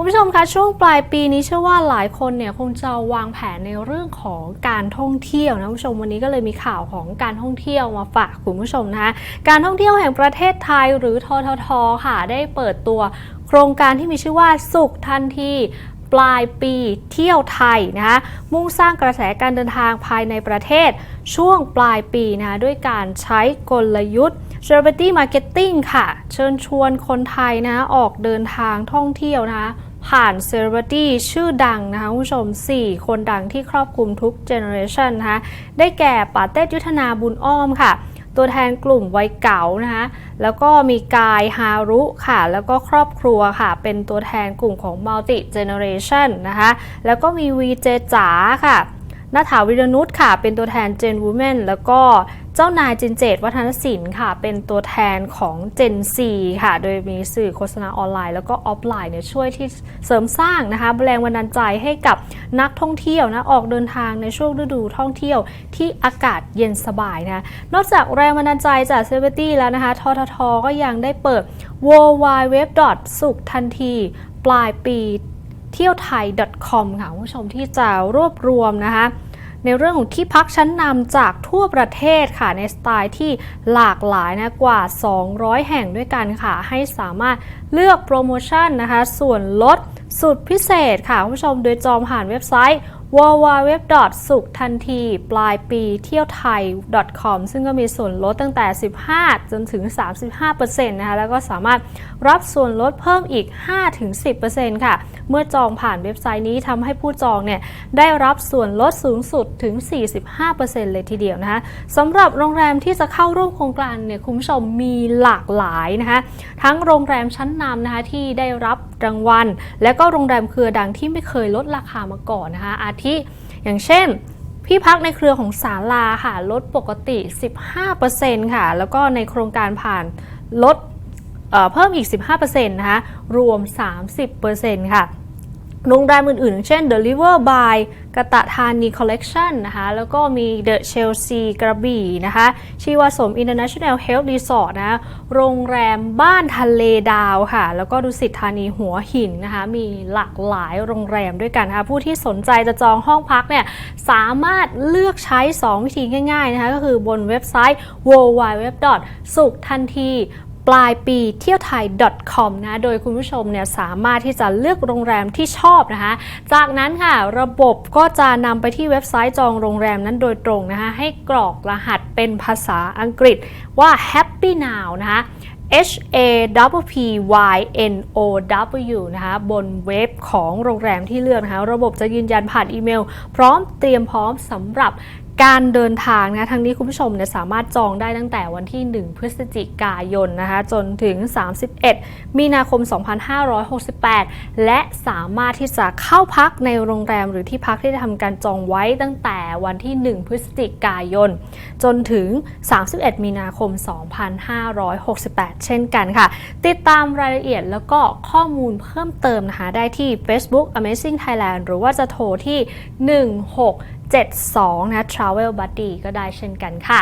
คุณผู้ชมคะช่วงปลายปีนี้เชื่อว่าหลายคนเนี่ยคงจะวางแผนในเรื่องของการท่องเที่ยวนะคุณผู้ชมวันนี้ก็เลยมีข่าวของการท่องเที่ยวมาฝากคุณผู้ชมนะคะการท่องเที่ยวแห่งประเทศไทยหรือทททค่ะได้เปิดตัวโครงการที่มีชื่อว่าสุขทันทีปลายปีเที่ยวไทยนะคะมุ่งสร้างกระแสการเดินทางภายในประเทศ ช่วงปลายปีนะคะด้วยการใช้กลยุทธ์ Celebrity Marketing ค่ะ เชิญชวนคนไทยนะออกเดินทางท่องเที่ยวนะคะ ผ่านเซเลบริตี้ชื่อดังนะคะคุณผู้ชม 4 คนดังที่ครอบคลุมทุกเจเนอเรชันนะคะได้แก่ปาเต้ยุทธนาบุญอ้อมค่ะ ตัวแทนกลุ่มวัยเก่านะคะแล้วก็มีกายฮารุค่ะ แล้วก็ครอบครัวค่ะ เป็นตัวแทนกลุ่มของ Multi Generation นะคะแล้วก็มีวีเจจ๋าค่ะนาถาวิรนุชค่ะ เป็นตัวแทน Gen Women แล้วก็ เจ้านายจินเจตวัฒนศิลป์ค่ะ เป็นตัวแทนของ Gen C ค่ะ โดยมีสื่อโฆษณาออนไลน์ แล้วก็ออฟไลน์เนี่ยช่วยที่เสริมสร้างนะคะแรงบันดาลใจให้กับนักท่องเที่ยวนะออกเดินทางในช่วงฤดูท่องเที่ยวที่อากาศเย็นสบายนะนอกจากแรงบันดาลใจจากเซเลบริตี้แล้วนะคะทททก็ยังได้เปิด w w w สุขทันที ปลายปีเที่ยวไทย .com ค่ะคุณผู้ชมที่จะรวบรวมนะคะ ในเรื่องของที่พักชั้นนำจากทั่วประเทศค่ะในสไตล์ที่หลากหลายนะกว่า 200 แห่งด้วยกันค่ะ ให้สามารถเลือกโปรโมชั่นนะคะ ส่วนลดสุดพิเศษค่ะ คุณผู้ชมโดยจองผ่านเว็บไซต์ w w w สุขทันที ปลายปีเที่ยวไทย .com ซึ่งก็มีส่วนลดตั้งแต่ 15 จนถึง 35%นะคะ แล้วก็สามารถรับส่วนลดเพิ่มอีก 5-10%ค่ะ เมื่อจองผ่านเว็บไซต์นี้ทำให้ผู้จองเนี่ยได้รับส่วนลดสูงสุดถึง 45%เลยทีเดียวนะคะสำหรับโรงแรมที่จะเข้าร่วมโครงการเนี่ยคุณผู้ชมมีหลากหลายนะคะทั้งโรงแรมชั้นนำนะคะที่ได้รับรางวัล และก็โรงแรมเครือดังที่ไม่เคยลดราคามาก่อนนะคะอาทิอย่างเช่น ที่พักในเครือของศาลาค่ะลดปกติ 15%ค่ะ แล้วก็ในโครงการผ่านลดเเพิ่มอีก 15%นะคะ รวม 30%ค่ะ โรงแรมอื่นๆ เช่น The River by กตะธานี Collection นะคะ แล้วก็มี The Chelsea กระบี่นะคะ ชีวสม International Health Resort นะ โรงแรมบ้านทะเลดาวค่ะ แล้วก็ดุสิตธานีหัวหินนะคะ มีหลากหลายโรงแรมด้วยกันนะคะ ผู้ที่สนใจจะจองห้องพักเนี่ย สามารถเลือกใช้ 2 วิธีง่ายๆนะคะ ก็คือบนเว็บไซต์ www. สุขทันที ปลายปีเที่ยวไทย .com นะ โดยคุณผู้ชมเนี่ยสามารถที่จะเลือกโรงแรมที่ชอบนะคะ จากนั้นค่ะระบบก็จะนำไปที่เว็บไซต์จองโรงแรมนั้นโดยตรงนะคะ ให้กรอกรหัสเป็นภาษาอังกฤษว่า Happy Now นะคะ H A W P Y N O W นะคะบนเว็บของโรงแรมที่เลือกนะคะ ระบบจะยืนยันผ่านอีเมล พร้อมเตรียมพร้อมสำหรับ การเดินทางนะทั้งนี้คุณผู้ชมเนี่ยสามารถจองได้ตั้งแต่วันที่ 1 พฤศจิกายนนะคะจนถึง 31 มีนาคม 2568 และสามารถที่จะเข้าพักในโรงแรมหรือที่พักที่ได้ทำการจองไว้ตั้งแต่วันที่ 1 พฤศจิกายน จนถึง 31 มีนาคม 2568 เช่นกันค่ะ ติดตามรายละเอียดแล้วก็ข้อมูลเพิ่มเติมนะคะได้ที่ Facebook Amazing Thailand หรือว่าจะโทรที่ 16 72 นะ Travel Buddy ก็ได้เช่นกันค่ะ